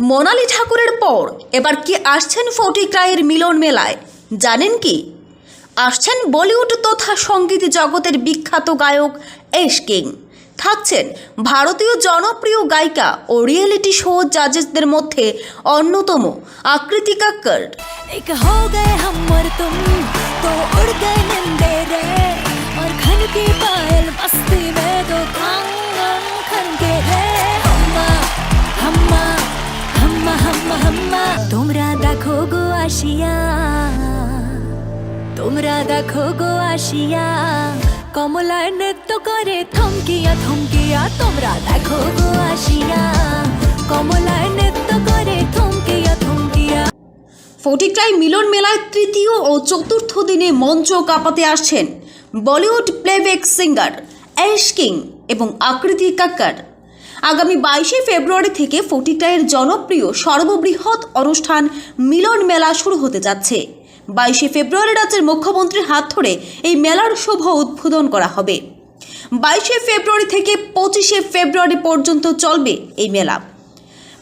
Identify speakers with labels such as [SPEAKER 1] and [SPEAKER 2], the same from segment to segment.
[SPEAKER 1] মোনালি ঠাকুরের পর এবার কি আসছেন ফটিকরায়ের মিলন মেলায়? জানেন কি? আসছেন বলিউড তথা সংগীত জগতের বিখ্যাত গায়ক এশ কিং। থাকছেন ভারতীয় জনপ্রিয় গায়িকা ও রিয়েলিটি শো জাজেসদের মধ্যে অন্যতম আকৃতি কাক্কর
[SPEAKER 2] एक আসিয়া। তোমরা দেখো গো আসিয়া, কমলার নৃত্য করে থমকিয়া থমকিয়া, তোমরা দেখো গো আসিয়া। কমলার নৃত্য করে থমকিয়া থমকিয়া।
[SPEAKER 1] ফটিকরাই মিলন মেলায় তৃতীয় ও চতুর্থ দিনে মঞ্চ কাঁপাতে আসছেন Bollywood playback singer Ash King এবং আকৃতি কাক্কর। আগামী বাইশে ফেব্রুয়ারি থেকে ফটিকরাইয়ের জনপ্রিয় সর্ববৃহৎ অনুষ্ঠান মিলন মেলা শুরু হতে যাচ্ছে। বাইশে ফেব্রুয়ারি রাজ্যের মুখ্যমন্ত্রীর হাত ধরে এই মেলার শুভ উদ্বোধন করা হবে। বাইশে ফেব্রুয়ারি থেকে পঁচিশে ফেব্রুয়ারি পর্যন্ত চলবে এই মেলা।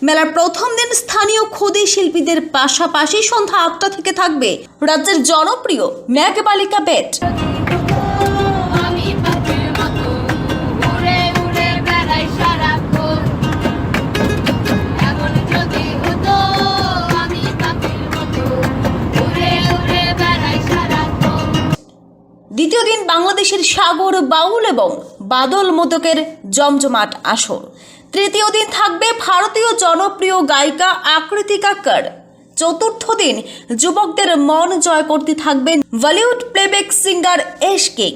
[SPEAKER 1] মেলার প্রথম দিন স্থানীয় খোদে শিল্পীদের পাশাপাশি সন্ধ্যা আটটা থেকে থাকবে রাজ্যের জনপ্রিয় ম্যাগ বালিকা বেট। সাগর বাউল এবং বাদল মোদকের জমজমাট আসর তৃতীয় দিন থাকবে ভারতীয় জনপ্রিয় গায়িকা আকৃতি কাক্কর চতুর্থ দিন যুবকদের মন জয় করতে থাকবেন Bollywood playback singer Ash King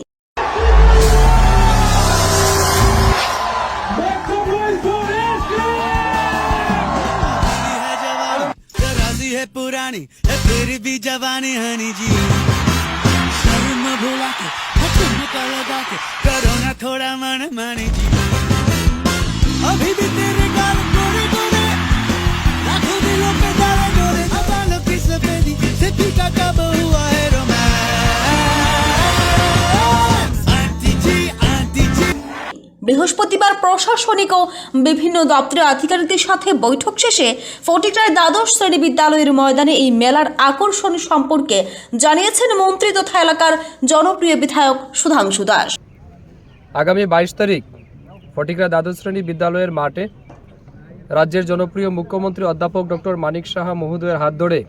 [SPEAKER 3] है जवानी तराजी है पुरानी है फिर भी जवानी हनी जी शर्म भुला के हथुम का लगा के करो ना थोड़ा मन मानी जी अभी भी तेरे गाल
[SPEAKER 1] বৃহস্পতিবার প্রশাসনিক ও বিভিন্ন দপ্তরের আধিকারিকদের সাথে বৈঠক শেষে ফটিকরায় দ্বাদশ শ্রেণি বিদ্যালয়ের ময়দানে এই মেলার আকর্ষণ সম্পর্কে জানিয়েছেন মন্ত্রী তথা এলাকার জনপ্রিয় বিধায়ক সুধাংশু দাস।
[SPEAKER 4] আগামী বাইশ তারিখ ফটিকরা দ্বাদশ শ্রেণি বিদ্যালয়ের মাঠে রাজ্যের জনপ্রিয় মুখ্যমন্ত্রী অধ্যাপক ডক্টর মানিক সাহা মহোদয়ের হাত ধরে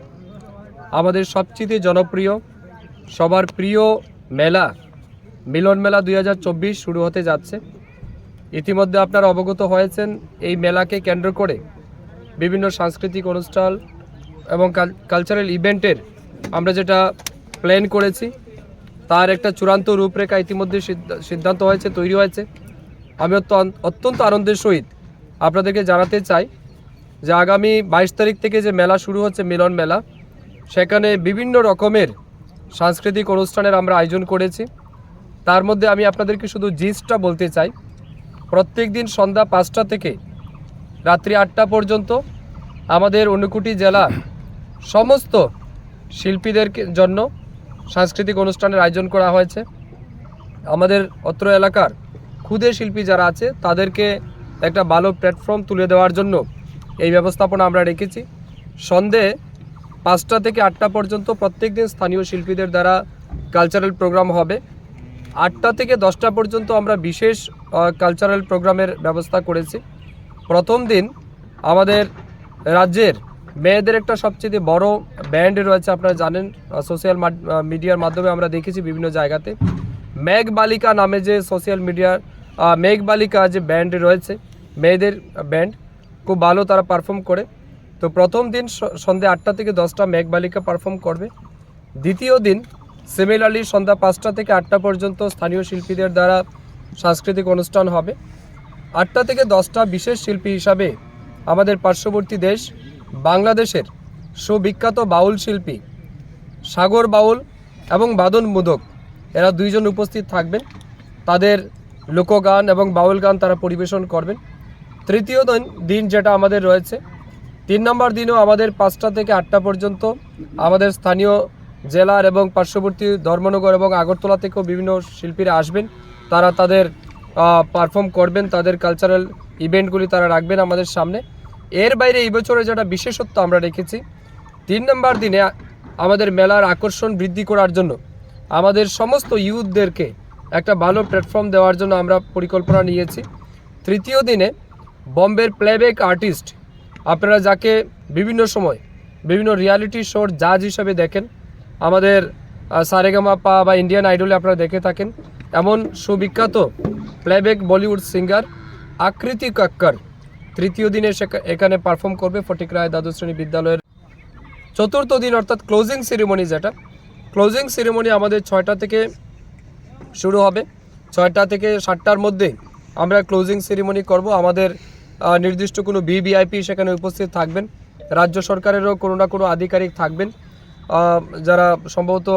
[SPEAKER 4] আমাদের সবচেয়ে জনপ্রিয়, সবার প্রিয় মেলা, মিলন মেলা দুই হাজার চব্বিশ শুরু হতে যাচ্ছে। ইতিমধ্যে আপনারা অবগত হয়েছেন এই মেলাকে কেন্দ্র করে বিভিন্ন সাংস্কৃতিক অনুষ্ঠান এবং কালচারাল ইভেন্টের আমরা যেটা প্ল্যান করেছি, তার একটা চূড়ান্ত রূপরেখা ইতিমধ্যে সিদ্ধ- সিদ্ধান্ত হয়েছে, তৈরি হয়েছে। আমি অত্যন্ত আনন্দের সহিত আপনাদেরকে জানাতে চাই যে আগামী বাইশ তারিখ থেকে যে মেলা শুরু হচ্ছে, মিলন মেলা, সেখানে বিভিন্ন রকমের সাংস্কৃতিক অনুষ্ঠানের আমরা আয়োজন করেছি। তার মধ্যে আমি আপনাদেরকে শুধু জিসটা বলতে চাই। প্রত্যেক দিন সন্ধ্যা পাঁচটা থেকে রাত্রি আটটা পর্যন্ত আমাদের অনুকুটি জেলা সমস্ত শিল্পীদের জন্য সাংস্কৃতিক অনুষ্ঠানের আয়োজন করা হয়েছে। আমাদের অত্র এলাকার ক্ষুদে শিল্পী যারা আছে, তাদেরকে একটা ভালো প্ল্যাটফর্ম তুলে দেওয়ার জন্য এই ব্যবস্থাপনা আমরা রেখেছি। সন্ধে পাঁচটা থেকে আটটা পর্যন্ত প্রত্যেক দিন স্থানীয় শিল্পীদের দ্বারা কালচারাল প্রোগ্রাম হবে। আটটা থেকে দশটা পর্যন্ত আমরা বিশেষ কালচারাল প্রোগ্রামের ব্যবস্থা করেছি। প্রথম দিন আমাদের রাজ্যের মেয়েদের একটা সবচেয়ে বড় ব্যান্ড রয়েছে, আপনারা জানেন সোশ্যাল মিডিয়ার মাধ্যমে আমরা দেখেছি বিভিন্ন জায়গাতে। মেঘ বালিকা নামে যে সোশ্যাল মিডিয়ার মেঘ বালিকা যে ব্যান্ড রয়েছে, মেয়েদের ব্যান্ড খুব ভালো তারা পারফর্ম করে। তো প্রথম দিন সন্ধ্যে আটটা থেকে দশটা মেঘ বালিকা পারফর্ম করবে। দ্বিতীয় দিন সিমিলারলি সন্ধ্যা পাঁচটা থেকে আটটা পর্যন্ত স্থানীয় শিল্পীদের দ্বারা সাংস্কৃতিক অনুষ্ঠান হবে। আটটা থেকে দশটা বিশেষ শিল্পী হিসাবে আমাদের পার্শ্ববর্তী দেশ বাংলাদেশের সুবিখ্যাত বাউল শিল্পী সাগর বাউল এবং বাদন মুদক, এরা দুইজন উপস্থিত থাকবেন। তাদের লোকগান এবং বাউল গান তারা পরিবেশন করবেন। তৃতীয় দিন যেটা আমাদের রয়েছে, তিন নম্বর দিনও আমাদের পাঁচটা থেকে আটটা পর্যন্ত আমাদের স্থানীয় জেলার এবং পার্শ্ববর্তী ধর্মনগর এবং আগরতলা থেকেও বিভিন্ন শিল্পীরা আসবেন। তারা তাদের পারফর্ম করবেন, তাদের কালচারাল ইভেন্টগুলি তারা রাখবেন আমাদের সামনে। এর বাইরে এই বছরে যেটা বিশেষত্ব আমরা রেখেছি, তিন নম্বর দিনে আমাদের মেলার আকর্ষণ বৃদ্ধি করার জন্য আমাদের সমস্ত ইউথদেরকে একটা ভালো প্ল্যাটফর্ম দেওয়ার জন্য আমরা পরিকল্পনা নিয়েছি। তৃতীয় দিনে বম্বের প্লেব্যাক আর্টিস্ট আপনারা যাকে বিভিন্ন সময় বিভিন্ন রিয়ালিটি শোর জাজ হিসাবে দেখেন, আমাদের সারেগামা পা বা ইন্ডিয়ান আইডলে আপনারা দেখে থাকেন। এমন সুবিখ্যাত প্লেব্যাক বলিউড সিঙ্গার আকৃতি কাক্কর তৃতীয় দিনে এখানে পারফর্ম করবে ফটিক রায় দ্বাদশ শ্রেণি বিদ্যালয়ের চতুর্থ দিন, অর্থাৎ ক্লোজিং সেরিমনি যেটা। ক্লোজিং সেরিমনি আমাদের ছয়টা থেকে শুরু হবে। ছয়টা থেকে সাতটার মধ্যে আমরা ক্লোজিং সেরিমনি করব। আমাদের নির্দিষ্ট কোনো ভিভিআইপি সেখানে উপস্থিত থাকবেন। রাজ্য সরকারেরও কোনো না কোনো আধিকারিক থাকবেন। যারা সম্ভবত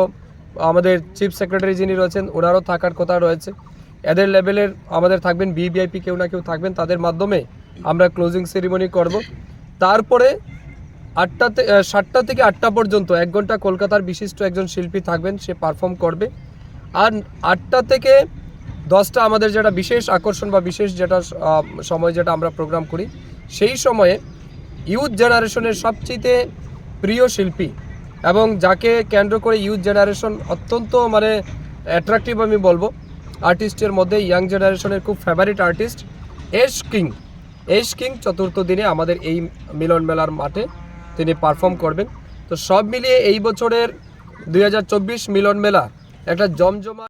[SPEAKER 4] আমাদের চিফ সেক্রেটারি যিনি রয়েছেন, ওনারও থাকার কথা রয়েছে। এদের লেভেলের আমাদের থাকবেন ভিভিআইপি কেউ না কেউ থাকবেন, তাদের মাধ্যমে আমরা ক্লোজিং সেরিমনি করব। তারপরে আটটা থেকে সাতটা থেকে আটটা পর্যন্ত, এক ঘণ্টা কলকাতার বিশিষ্ট একজন শিল্পী থাকবেন, সে পারফর্ম করবে। আর আটটা থেকে দশটা আমাদের যেটা বিশেষ আকর্ষণ বা বিশেষ যেটা সময় যেটা আমরা প্রোগ্রাম করি, সেই সময়ে ইউথ জেনারেশনের সবচেয়ে প্রিয় শিল্পী এবং যাকে কেন্দ্র করে ইউথ জেনারেশন অত্যন্ত মানে অ্যাট্রাকটিভ আমি বলব আর্টিস্টের মধ্যে ইয়াং জেনারেশনের খুব favourite artist Ash King Ash King চতুর্থ দিনে আমাদের এই মিলন মেলার মাঠে তিনি পারফর্ম করবেন। তো সব মিলিয়ে এই বছরের দু হাজার চব্বিশ মিলন মেলা একটা জমজমা